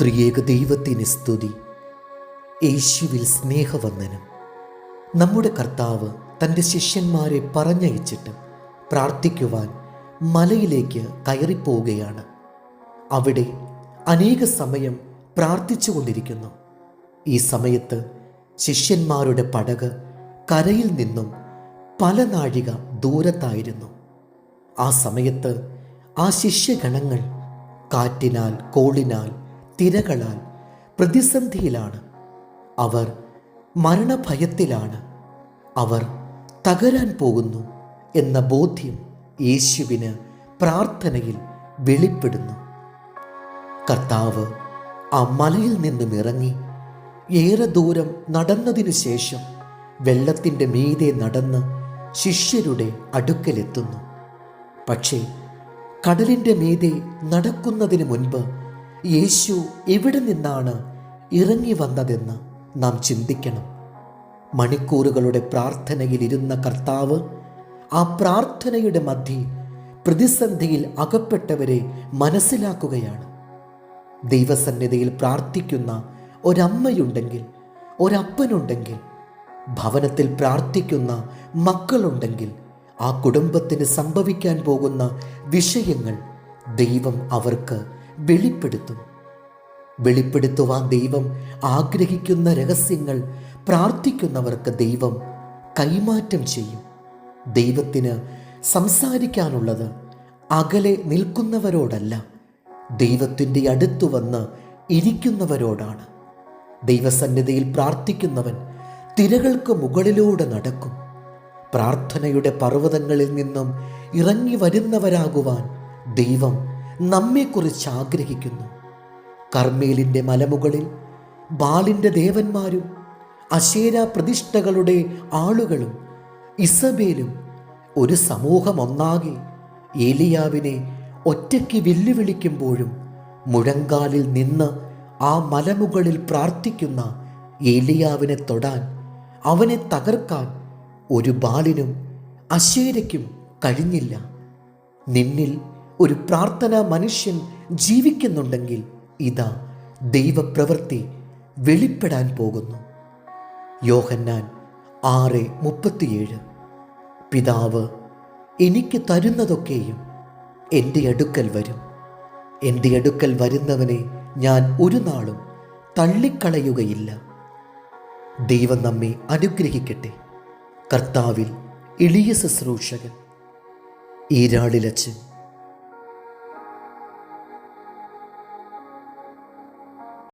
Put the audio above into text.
ത്രിയേക ദൈവത്തിന് സ്തുതി. യേശുവിൽ സ്നേഹവന്ദനം. നമ്മുടെ കർത്താവ് തന്റെ ശിഷ്യന്മാരെ പറഞ്ഞയച്ചിട്ട് പ്രാർത്ഥിക്കുവാൻ മലയിലേക്ക് കയറിപ്പോവുകയാണ്. അവിടെ അനേക സമയം പ്രാർത്ഥിച്ചു കൊണ്ടിരിക്കുന്നു ഈ സമയത്ത് ശിഷ്യന്മാരുടെ പടക് കരയിൽ നിന്നും പല നാഴിക ദൂരത്തായിരുന്നു. ആ സമയത്ത് ആ ശിഷ്യഗണങ്ങൾ കാറ്റിനാൽ കോളിനാൽ തിരകളാൽ പ്രതിസന്ധിയിലാണ്. അവർ മരണഭയത്തിലാണ്. അവർ തകരാൻ പോകുന്നു എന്ന ബോധ്യം യേശുവിന് പ്രാർത്ഥനയിൽ വെളിപ്പെടുന്നു. കർത്താവ് ആ മലയിൽ നിന്നും ഇറങ്ങി ഏറെ ദൂരം നടന്നതിനു ശേഷം വെള്ളത്തിന്റെ മീതെ നടന്ന് ശിഷ്യരുടെ അടുക്കലെത്തുന്നു. പക്ഷേ കടലിന്റെ മീതെ നടക്കുന്നതിന് മുൻപ് യേശു എവിടെ നിന്നാണ് ഇറങ്ങി വന്നതെന്ന് നാം ചിന്തിക്കണം. മണിക്കൂറുകളുടെ പ്രാർത്ഥനയിൽ ഇരുന്ന കർത്താവ് ആ പ്രാർത്ഥനയുടെ മധ്യേ പ്രതിസന്ധിയിൽ അകപ്പെട്ടവരെ മനസ്സിലാക്കുകയാണ്. ദൈവസന്നിധിയിൽ പ്രാർത്ഥിക്കുന്ന ഒരമ്മയുണ്ടെങ്കിൽ ഒരപ്പനുണ്ടെങ്കിൽ ഭവനത്തിൽ പ്രാർത്ഥിക്കുന്ന മക്കളുണ്ടെങ്കിൽ ആ കുടുംബത്തിന് സംഭവിക്കാൻ പോകുന്ന വിഷയങ്ങൾ ദൈവം അവർക്ക് വെളിപ്പെടുത്തും. വെളിപ്പെടുത്തുവാൻ ദൈവം ആഗ്രഹിക്കുന്ന രഹസ്യങ്ങൾ പ്രാർത്ഥിക്കുന്നവർക്ക് ദൈവം കൈമാറ്റം ചെയ്യും. ദൈവത്തിന് സംസാരിക്കാനുള്ളത് അകലെ നിൽക്കുന്നവരോടല്ല ദൈവത്തിന്റെ അടുത്തു വന്ന് ഇരിക്കുന്നവരോടാണ്. ദൈവസന്നിധിയിൽ പ്രാർത്ഥിക്കുന്നവൻ തിരകൾക്ക് മുകളിലൂടെ നടക്കും. പ്രാർത്ഥനയുടെ പർവതങ്ങളിൽ നിന്നും ഇറങ്ങി വരുന്നവരാകുവാൻ ദൈവം നമ്മെക്കുറിച്ച് ആഗ്രഹിക്കുന്നു കർമ്മേലിന്റെ മലമുകളിൽ ബാലിന്റെ ദേവന്മാരും അശേര പ്രതിഷ്ഠകളുടെ ആളുകളും ഇസബേലും ഒരു സമൂഹം ഒന്നാകെ ഏലിയാവിനെ ഒറ്റയ്ക്ക് വെല്ലുവിളിക്കുമ്പോഴും മുഴങ്കാലിൽ നിന്ന് ആ മലമുകളിൽ പ്രാർത്ഥിക്കുന്ന ഏലിയാവിനെ തൊടാൻ അവനെ തകർക്കാൻ ഒരു ബാലിനും അശേരയ്ക്കും കഴിഞ്ഞില്ല. നിന്നിൽ ഒരു പ്രാർത്ഥനാ മനുഷ്യൻ ജീവിക്കുന്നുണ്ടെങ്കിൽ ഇതാ ദൈവപ്രവൃത്തി വെളിപ്പെടാൻ പോകുന്നു. യോഹന്നാൻ ആറ് മുപ്പത്തിയേഴ്. പിതാവ് എനിക്ക് തരുന്നതൊക്കെയും എന്റെ അടുക്കൽ വരും. എന്റെ അടുക്കൽ വരുന്നവനെ ഞാൻ ഒരു നാളും തള്ളിക്കളയുകയില്ല. ദൈവം നമ്മെ അനുഗ്രഹിക്കട്ടെ. കർത്താവിൽ എളിയ ശുശ്രൂഷകൻ. ഈരാളിലച്ചൻ